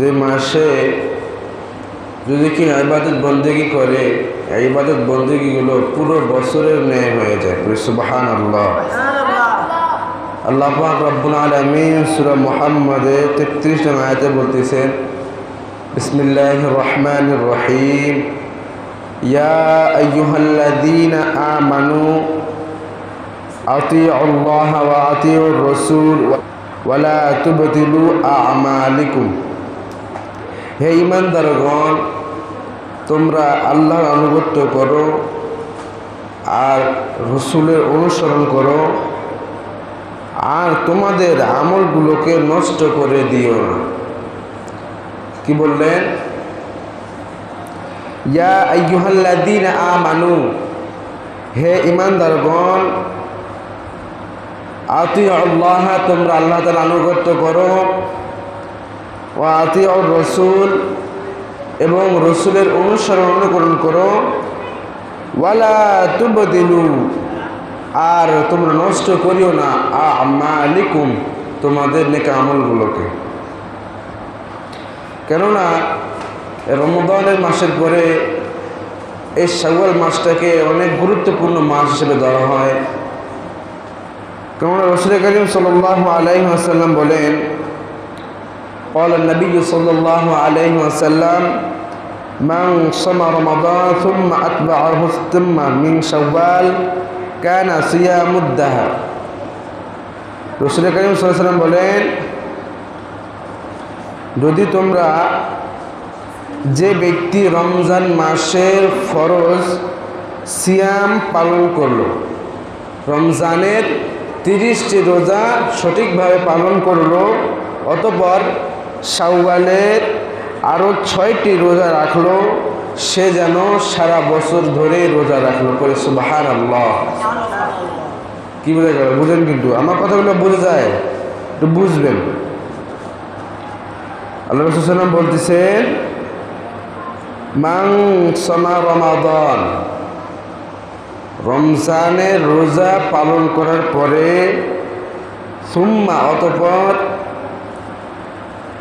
যে মাসে যদি কি ইবাদত বন্দেগি করে এই ইবাদত বন্দেগিগুলো পুরো বছরের ন্যায় হয়ে যায়। সুবাহান আল্লাহ আল্লাহ রব্বুল আলামিন সূরা মুহাম্মদে 33 নং আয়াতে বলতেছেন বিসমিল্লাহির রহমানির রহিম। ইয়া আইয়ুহাল্লাযীনা আমানু আতিউ আল্লাহ ওয়া আতিউর রাসূল ওয়া লা তুবতিলু আ'মালিকুম। হে ঈমানদারগণ তোমরা আল্লাহর আনুগত্য করো আর রসুলের অনুসরণ করো আর তোমাদের আমলগুলোকে নষ্ট করে দিও না। কি বললেন? ইয়া আইহাল্লাদিন আ মানু হে ঈমানদারগণ আতি আল্লাহ তোমরা আল্লাহ তাআলা আনুগত্য করো। ও আতি রসুল এবং রসুলের অনুসরণ অনুকরণ করো। ওয়ালা তুবদিলু, আর তোমরা নষ্ট করিও না। আমালিকুম, তোমাদের নেকা আমলগুলোকে কেননা রমদানের মাসের পরে এই শাওয়াল মাসটাকে অনেক গুরুত্বপূর্ণ মাস হিসেবে ধরা হয়। কেননা রসুল করিম সাল্লাহ আলাইহি আসাল্লাম বলেন قال النبي صلى الله عليه وسلم من صام رمضان ثم أتبعه ثم من شوال কানা সিয়ামুদ্দাহা রসুল করিম সাল্লাম বলেন যদি তোমরা যে ব্যক্তি রমজান মাসের ফরজ সিয়াম পালন করলো রমজানের তিরিশটি রোজা সঠিকভাবে পালন করলো অতপর শাওয়ালের আরও ছয়টি রোজা রাখল, সে যেন সারা বছর ধরে রোজা রাখল। করে সুবাহার আল্লাহ কি বোঝা গেল? বুঝেন কিন্তু। আমার কথাগুলো বুঝে যায়। একটু বুঝবেন। আল্লাহ রসুলাম বলতেছেন মাং সমা রমাদন। রমজানের রোজা পালন করার পরে, সুম্মা, অতপর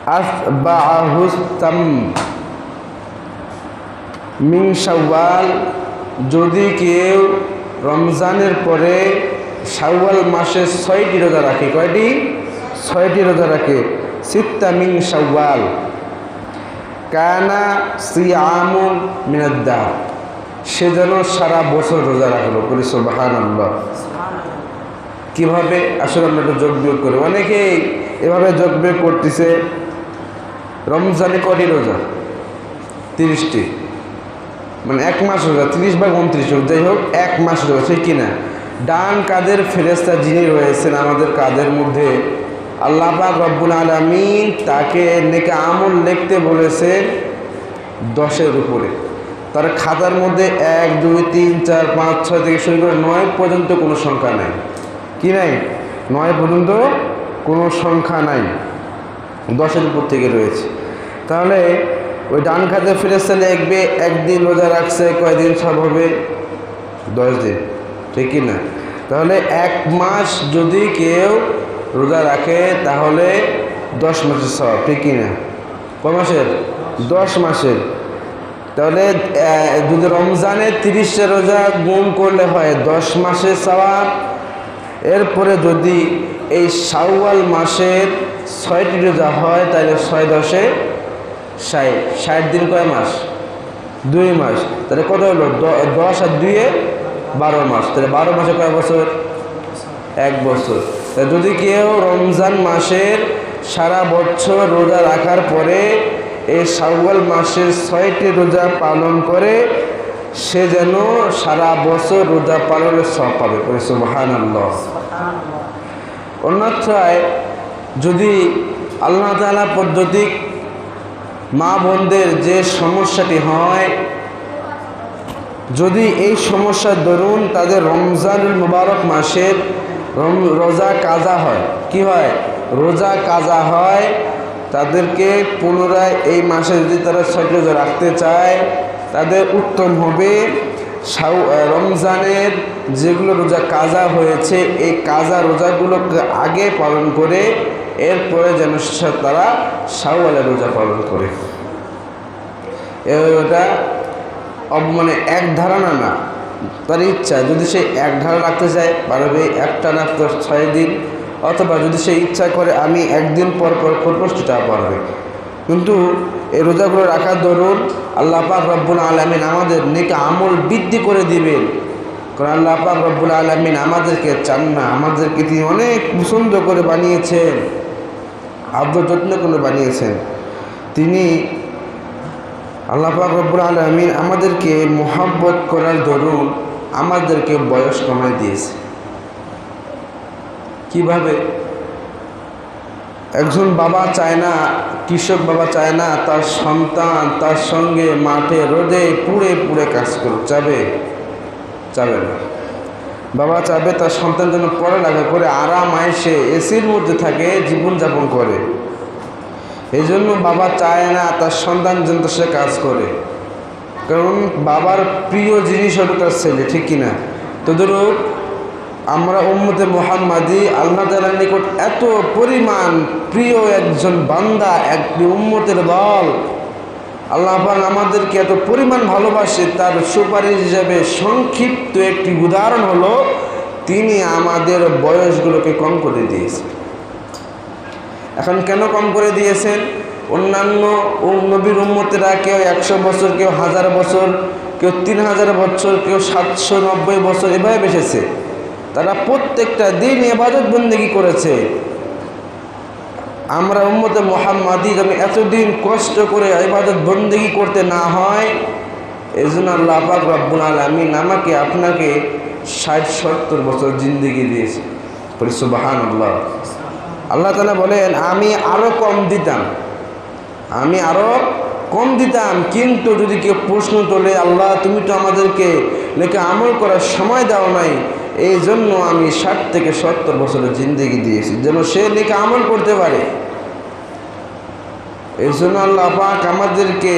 আসবাহুস্তাম মিং শাওয়াল, যদি কেউ রমজানের পরে শাওয়াল মাসে ছয়টি রোজা রাখে, কয়টি? ছয়টি রোজা রাখে। সিত্তা মিং শাওয়াল। কানা সিয়ামুন মিনাদ্দা সে যেন সারা বছর রোজা রাখল বলি সোবাহান কীভাবে? আসলে আমরা একটু যোগ বিয়োগ করি। অনেকেই এভাবে যোগ বিয়োগ করতেছে। রমজানে কটি রোজা? তিরিশটি। মানে এক মাস রোজা, তিরিশ বা উনত্রিশ হোক যাই হোক, এক মাস রোজা, ঠিক কিনা? ডান কাদের ফেরেস্তা যিনি রয়েছেন আমাদের কাদের মধ্যে? আল্লাহ রব্বুল আলমিন তাকে নেকে আমল লিখতে বলেছে দশের উপরে। তার খাতার মধ্যে এক, দুই, তিন, চার, পাঁচ, ছয় থেকে শুরু করে নয় পর্যন্ত কোনো সংখ্যা নাই। কি নাই? নয় পর্যন্ত কোনো সংখ্যা নাই। দশের উপর থেকে রয়েছে। তাহলে ওই ডান খাতে ফেরেস্তা লিখবে একদিন রোজা রাখছে, কয়দিন সব হবে? দশ দিন। ঠিক না? তাহলে এক মাস যদি কেউ রোজা রাখে, তাহলে দশ মাসের সব ঠিক না? ক মাসের? দশ মাসের। তাহলে যদি রমজানে তিরিশটা রোজা গুণ করলে হয়, দশ মাসের সওয়াব এরপরে যদি এই শাওয়াল মাসের ছয়টি রোজা হয়, তাহলে ছয় দশে ষাট। ষাট দিন কয় মাস? দুই মাস। তাহলে কত হলো? দশ আর দুইয়ে বারো মাস। তাহলে বারো মাসে কয় বছর? এক বছর। যদি কেউ রমজান মাসের সারা বছর রোজা রাখার পরে এই শাওয়াল মাসের ছয়টি রোজা পালন করে সে যেন সারা বছর রোজা পালনের সব পাবে। সুবাহান আল্লাহ অন্যথায় যদি আল্লাহ তালা পদ্ধতি মা বোনদের যে সমস্যাটি হয়, যদি এই সমস্যার দরুন তাদের রমজানুল মুবারক মাসের রোজা কাজা হয়, কি হয়? রোজা কাজা হয়, তাদেরকে পুনরায় এই মাসে যদি তারা রোজা রাখতে চায় তাদের উত্তম হবে। রমজানের যেগুলো রোজা, কাজা হয়েছে, এই কাজা রোজাগুলোকে আগে পালন করে, এরপরে যেন তারা শাওয়ালের রোজা পালন করে। এটা মানে এক ধারণা না, তার ইচ্ছা। যদি সে এক ধারা রাখতে চায়, পারবে একটা না ছয় দিন, অথবা যদি সে ইচ্ছা করে আমি একদিন পর পর করব সেটা পারবে। কিন্তু এই রোজাগুলো রাখার দরুন আল্লাহ পাক রব্বুল আলমিন আমাদের নেকে আমল বৃদ্ধি করে দিবেন। কারণ আল্লাহ পাক রব্বুল আলমিন আমাদেরকে চান না, আমাদেরকে তিনি অনেক পছন্দ করে বানিয়েছেন আব্দ যত্ন করে বানিয়েছেন। তিনি আল্লাহ পাক রব্বুল আলমিন আমাদেরকে মোহাব্বত করার দরুন আমাদেরকে বয়স কমায় দিয়েছে। কীভাবে? একজন বাবা চায় না, কৃষক বাবা চায় না, তার সন্তান তার সঙ্গে মাঠে, রোদে পুড়ে পুড়ে কাজ করুক চাবে? চাবে না। বাবা চাবে তার সন্তান যেন পড়ালেখা করে, আরাম, আয়সে, এসির মধ্যে থাকে, জীবনযাপন করে। এই জন্য বাবা চায় না তার সন্তান যেন সে কাজ করে। কারণ বাবার প্রিয় জিনিস হলো তার ছেলে, ঠিক কিনা? তদরূপ আমরা উম্মতে মোহাম্মদি আল্লাহ তালার নিকট এত পরিমাণ প্রিয় একজন বান্দা, একটি উম্মতের দল। আল্লাহ পাক আমাদেরকে এত পরিমাণ ভালোবাসে, তার সুপারিশ হিসাবে সংক্ষিপ্ত একটি উদাহরণ হলো, তিনি আমাদের বয়সগুলোকে কম করে দিয়েছেন। এখন কেন কম করে দিয়েছেন? অন্যান্য নবীর উম্মতেরা কেউ একশো বছর, কেউ হাজার বছর, কেউ তিন হাজার বছর, কেউ সাতশো নব্বই বছর, এভাবে বেসেছে তারা প্রত্যেকটা দিন এবাদত বন্দেগি করেছে। আমরা উম্মতে মোহাম্মদি যেন এতদিন কষ্ট করে ইবাদত বন্দেগি করতে না হয় এই জন্য আল্লাহ পাক রব্বুল আলমিন আমাকে, আপনাকে ষাট সত্তর বছর জিন্দিগি দিয়েছে। পরিসুবাহান আল্লাহ আল্লাহ তালা বলেন, আমি আরও কম দিতাম। আমি আরও কম দিতাম, কিন্তু যদি কেউ প্রশ্ন তোলে, আল্লাহ, তুমি তো আমাদেরকে লেখে আমল করার সময় দাও নাই এই জন্য আমি ষাট থেকে সত্তর বছরের জিন্দেগি দিয়েছি, যেন সে লেখে আমল করতে পারে। এই জন্য আল্লাহ পাক আমাদেরকে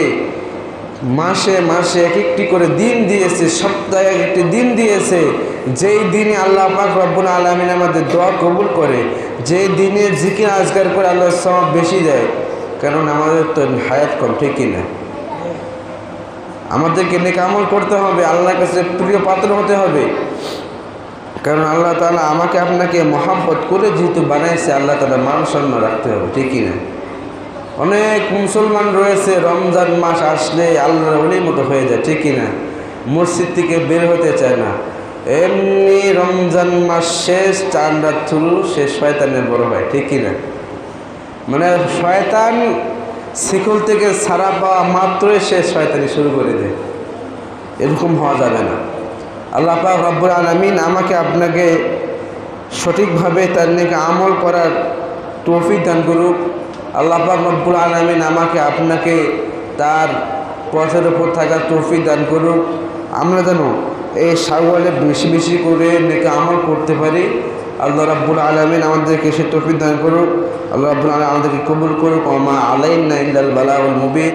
মাসে মাসে এক একটি করে দিন দিয়েছে, সপ্তাহে এক একটি দিন দিয়েছে। যেই দিনে আল্লাহ পাক রব্বুল আলমিন আমাদের দোয়া কবুল করে, যেই দিনে জিকির আজগার করে আল্লাহ সব বেশি দেয়, কারণ আমাদের তো হায়াত কম, ঠিক কিনা? আমাদেরকে নেক আমল করতে হবে, আল্লাহর কাছে প্রিয় পাত্র হতে হবে। কারণ আল্লাহ তালা আমাকে আপনাকে মহাব্বত করে যেহেতু বানাইছে, আল্লাহ তালা মান সম্মান রাখতে হবে ঠিকই না? অনেক মুসলমান রয়েছে, রমজান মাস আসলে আল্লাহর অলির মতো হয়ে যায় ঠিকই না? মসজিদ থেকে বের হতে চায় না। এমনি রমজান মাস শেষ চান রাত শুরু, শেষ শয়তানের বড় ভাই ঠিকই না? মানে শয়তান শিকল থেকে ছাড়া পাওয়া মাত্রই সে শয়তানি শুরু করে দেয়। এরকম হওয়া যাবে না। আল্লাহ পাক রব্বুল আলমিন আমাকে আপনাকে সঠিকভাবে তার নিকে আমল করার তৌফিক দান করুক। আল্লাহ পাক রব্বুল আলমিন আমাকে আপনাকে তার পথের ওপর থাকার তৌফিক দান করুক। আমরা যেন এই সাগওয়ালে বেশি বেশি করে নেকে আমল করতে পারি। আল্লাহ রাব্বুল আলমিন আমাদেরকে সে তৌফিক দান করুক। আল্লাহ রাব্বুল আলম আমাদেরকে কবুল করুক। আমা আলাইন ইল্লাল বালাউল মুবিন।